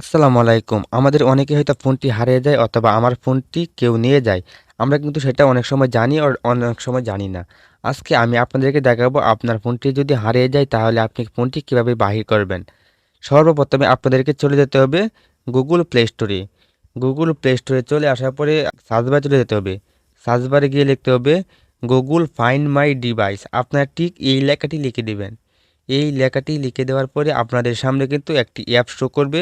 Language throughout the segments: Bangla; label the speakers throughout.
Speaker 1: আসসালামু আলাইকুম। আমাদের অনেকে হয়তো ফোনটি হারিয়ে যায় অথবা আমার ফোনটি কেউ নিয়ে যায়। আমরা কিন্তু সেটা অনেক সময় জানি আর অনেক সময় জানি না। আজকে আমি আপনাদেরকে দেখাবো আপনার ফোনটি যদি হারিয়ে যায় তাহলে আপনি ফোনটি কীভাবে বাহির করবেন। সর্বপ্রথমে আপনাদেরকে চলে যেতে হবে গুগল প্লে স্টোরে। গুগল প্লে স্টোরে চলে আসার পরে সার্চ বারে চলে যেতে হবে। সার্চবারে গিয়ে লিখতে হবে গুগল ফাইন্ড মাই ডিভাইস। আপনারা ঠিক এই লেখাটি লিখে দেবেন এই লেখাটি লিখে দেওয়ার পরে আপনাদের সামনে কিন্তু একটি অ্যাপ শো করবে।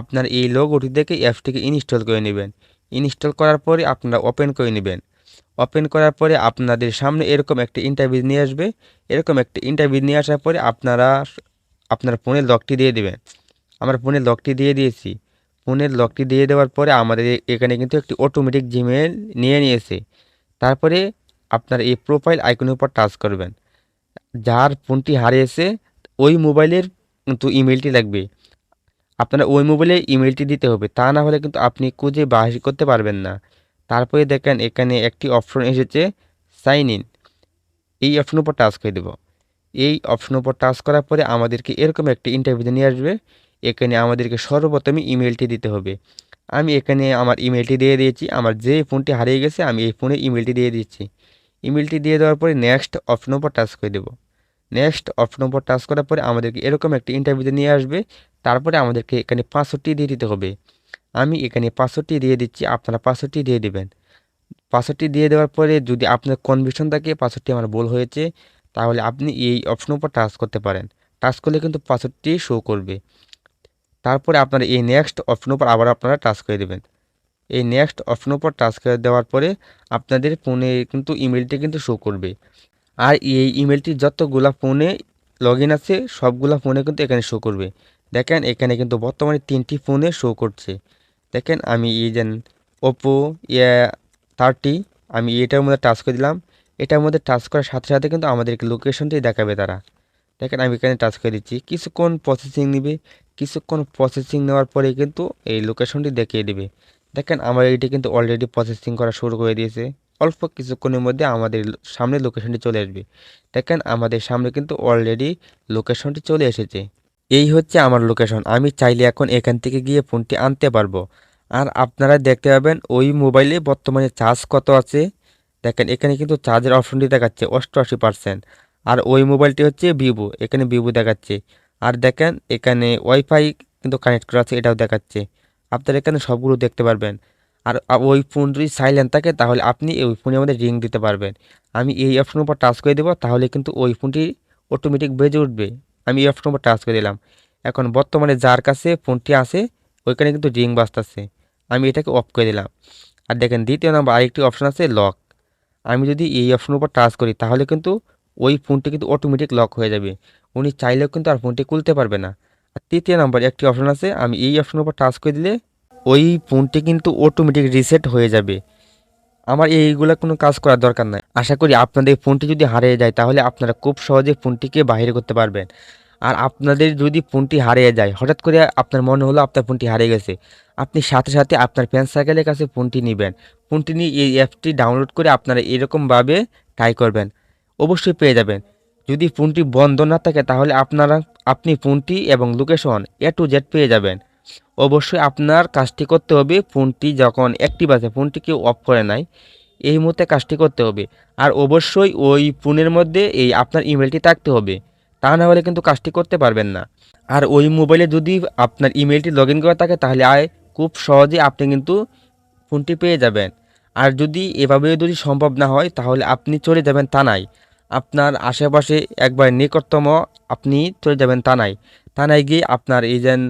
Speaker 1: আপনার এই লোগোটি দেখে অ্যাপসটিকে ইনস্টল করে নেবেন। ইনস্টল করার পরে আপনারা ওপেন করে নেবেন। ওপেন করার পরে আপনাদের সামনে এরকম একটি ইন্টারভিউ নিয়ে আসবে। এরকম একটি ইন্টারভিউ নিয়ে আসার পরে আপনারা আপনার ফোনের লকটি দিয়ে দেবেন। আমরা ফোনের লকটি দিয়ে দিয়েছি। ফোনের লকটি দিয়ে দেওয়ার পরে আমাদের এখানে কিন্তু একটি অটোমেটিক জিমেল নিয়ে নিয়েছে। তারপরে আপনার এই প্রোফাইল আইকনের উপর টাচ করবেন। যার ফোনটি হারিয়েছে, ওই মোবাইলের কিন্তু ইমেলটি লাগবে। আপনারা ওই মোবাইলে ইমেলটি দিতে হবে। তা না হলে কিন্তু আপনি খুঁজে বাহির করতে পারবেন না। তারপরে দেখেন এখানে একটি অপশন এসেছে সাইন ইন এই অপশনের উপর টাচ করে দেব। এই অপশনের উপর টাচ করার পরে আমাদেরকে এরকম একটি ইন্টারভিউ নিয়ে আসবে। এখানে আমাদেরকে সর্বপ্রথমে ইমেলটি দিতে হবে। আমি এখানে আমার ইমেলটি দিয়ে দিয়েছি। আমার যে ফোনটি হারিয়ে গেছে, আমি এই ফোনে ইমেলটি দিয়ে দিচ্ছি। ইমেলটি দিয়ে দেওয়ার পরে নেক্সট অপশনের উপর টাচ করে দেবো। নেক্সট অপশন উপর টাচ করার পরে আমাদেরকে এরকম একটি ইন্টারভিউতে নিয়ে আসবে। তারপরে আমাদেরকে এখানে পাঁচশোটি দিয়ে দিতে হবে। আমি এখানে পাঁচশোটি দিয়ে দিচ্ছি, আপনারা পাঁচশোটি দিয়ে দেবেন। পাঁচশোটি দিয়ে দেওয়ার পরে যদি আপনার কনভিশন থাকে, পাঁচশোটি আমার ভুল হয়েছে, তাহলে আপনি এই অপশন উপর টাচ করতে পারেন। টাচ করলে কিন্তু পাঁচশোটি শো করবে। তারপরে আপনারা এই নেক্সট অপশন উপর আবার আপনারা টাচ করে দেবেন। এই নেক্সট অপশন উপর টাচ করে দেওয়ার পরে আপনাদের ফোনে কিন্তু ইমেলটি কিন্তু শো করবে। আর এই ইমেলটি যতগুলা ফোনে লগ আছে, সবগুলা ফোনে কিন্তু এখানে শো করবে। দেখেন এখানে কিন্তু বর্তমানে তিনটি ফোনে শো করছে। দেখেন আমি এই যেন ওপো ইয়া থার্টি আমি এটার মধ্যে টাচ করে দিলাম। এটার মধ্যে টাচ করার সাথে সাথে কিন্তু আমাদেরকে লোকেশনটি দেখাবে তারা। দেখেন আমি এখানে টাচ করে দিচ্ছি। কিছুক্ষণ প্রসেসিং নেবে। কিছুক্ষণ প্রসেসিং নেওয়ার পরে কিন্তু এই লোকেশনটি দেখিয়ে দেবে। দেখেন আমার এইটি কিন্তু অলরেডি প্রসেসিং করা শুরু করে দিয়েছে। অল্প কিছুক্ষণের মধ্যে আমাদের সামনে লোকেশনটি চলে আসবে। দেখেন আমাদের সামনে কিন্তু অলরেডি লোকেশনটি চলে এসেছে। এই হচ্ছে আমার লোকেশন আমি চাইলে এখন এখান থেকে গিয়ে ফোনটি আনতে পারব। আর আপনারা দেখতে পাবেন, ওই মোবাইলে বর্তমানে চার্জ কত আছে? দেখেন, এখানে কিন্তু চার্জের অপশনটি দেখাচ্ছে অষ্টআশি পার্সেন্ট আর ওই মোবাইলটি হচ্ছে ভিভো এখানে ভিভো দেখাচ্ছে। আর দেখেন, এখানে ওয়াইফাই কিন্তু কানেক্ট করা আছে, এটাও দেখাচ্ছে। আপনারা এখানে সবগুলো দেখতে পারবেন। আর ওই ফোন যদি সাইলেন্ট থাকে, তাহলে আপনি ওই ফোনে আমাদের রিং দিতে পারবেন। আমি এই অপশনের উপর টাচ করে দেবো, তাহলে কিন্তু ওই ফোনটি অটোমেটিক বেজে উঠবে। আমি এই অপশনের উপর টাচ করে দিলাম। এখন বর্তমানে যার কাছে ফোনটি আছে, ওইখানে কিন্তু রিং বাজতেছে আমি এটাকে অফ করে দিলাম। আর দেখেন, দ্বিতীয় নাম্বার আরেকটি অপশন আছে লক আমি যদি এই অপশনের উপর টাচ করি, তাহলে কিন্তু ওই ফোনটি কিন্তু অটোমেটিক লক হয়ে যাবে। উনি চাইলেও কিন্তু আর ফোনটি খুলতে পারবে না। আর তৃতীয় নাম্বার একটি অপশন আছে, আমি এই অপশনের উপর টাচ করে দিলে ওই ফোনটি কিন্তু অটোমেটিক রিসেট হয়ে যাবে। আমার এইগুলো কোনো কাজ করার দরকার নাই। আশা করি আপনাদের ফোনটি যদি হারিয়ে যায়, তাহলে আপনারা খুব সহজে ফোনটিকে বাহির করতে পারবেন। আর আপনাদের যদি ফোনটি হারিয়ে যায়, হঠাৎ করে আপনার মনে হলো আপনার ফোনটি হারিয়ে গেছে। আপনি সাথে সাথে আপনার ফ্রেন্ড সার্কেলের কাছে ফোনটি নেবেন। ফোনটি নিয়ে এই অ্যাপটি ডাউনলোড করে আপনারা এরকমভাবে ট্রাই করবেন। অবশ্যই পেয়ে যাবেন। যদি ফোনটি বন্ধ না থাকে, তাহলে আপনারা, আপনি ফোনটি এবং লোকেশন এ টু জেড পেয়ে যাবেন। অবশ্যই আপনার কাজটি করতে হবে ফোনটি যখন অ্যাক্টিভ আছে, ফোনটি কেউ অফ করে নাই, এই মুহূর্তে কাজটি করতে হবে। আর অবশ্যই ওই ফোনের মধ্যে এই আপনার ইমেলটি থাকতে হবে, তা না হলে কিন্তু কাজটি করতে পারবেন না। আর ওই মোবাইলে যদি আপনার ইমেলটি লগ ইন করা থাকে, তাহলে আয় খুব সহজে আপনি কিন্তু ফোনটি পেয়ে যাবেন। আর যদি এভাবে যদি সম্ভব না হয়, তাহলে আপনি চলে যাবেন থানায়। আপনার আশেপাশে একবার নিকটতম আপনি চলে যাবেন থানায়। থানায় গিয়ে আপনার এই যেন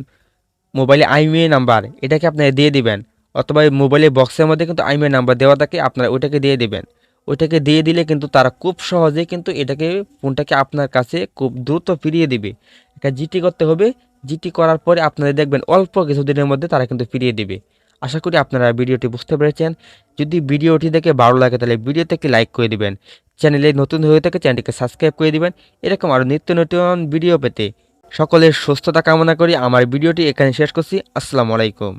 Speaker 1: মোবাইলে আইমিএ নাম্বার, এটাকে আপনারা দিয়ে দিবেন। অথবা মোবাইলের বক্সের মধ্যে কিন্তু আইমিএ নাম্বার দেওয়া থাকে, আপনারা ওইটাকে দিয়ে দিবেন। ওইটাকে দিয়ে দিলে কিন্তু তারা খুব সহজে কিন্তু এটাকে, ফোনটাকে আপনার কাছে খুব দ্রুত ফিরিয়ে দিবে। এটা জিটি করতে হবে। জিটি করার পরে আপনারা দেখবেন অল্প কিছুদিনের মধ্যে তারা কিন্তু ফিরিয়ে দিবে। আশা করি আপনারা ভিডিওটি বুঝতে পেরেছেন। যদি ভিডিওটি দেখে ভালো লাগে তাহলে ভিডিওটাকে লাইক করে দিবেন। চ্যানেলে নতুন হয়ে থাকে চ্যানেলটিকে সাবস্ক্রাইব করে দিবেন। এরকম আরও নিত্য নতুন ভিডিও পেতে সকলের সুস্থতা কামনা করি। আমার ভিডিওটি এখানে শেষ করছি। আসসালামু আলাইকুম।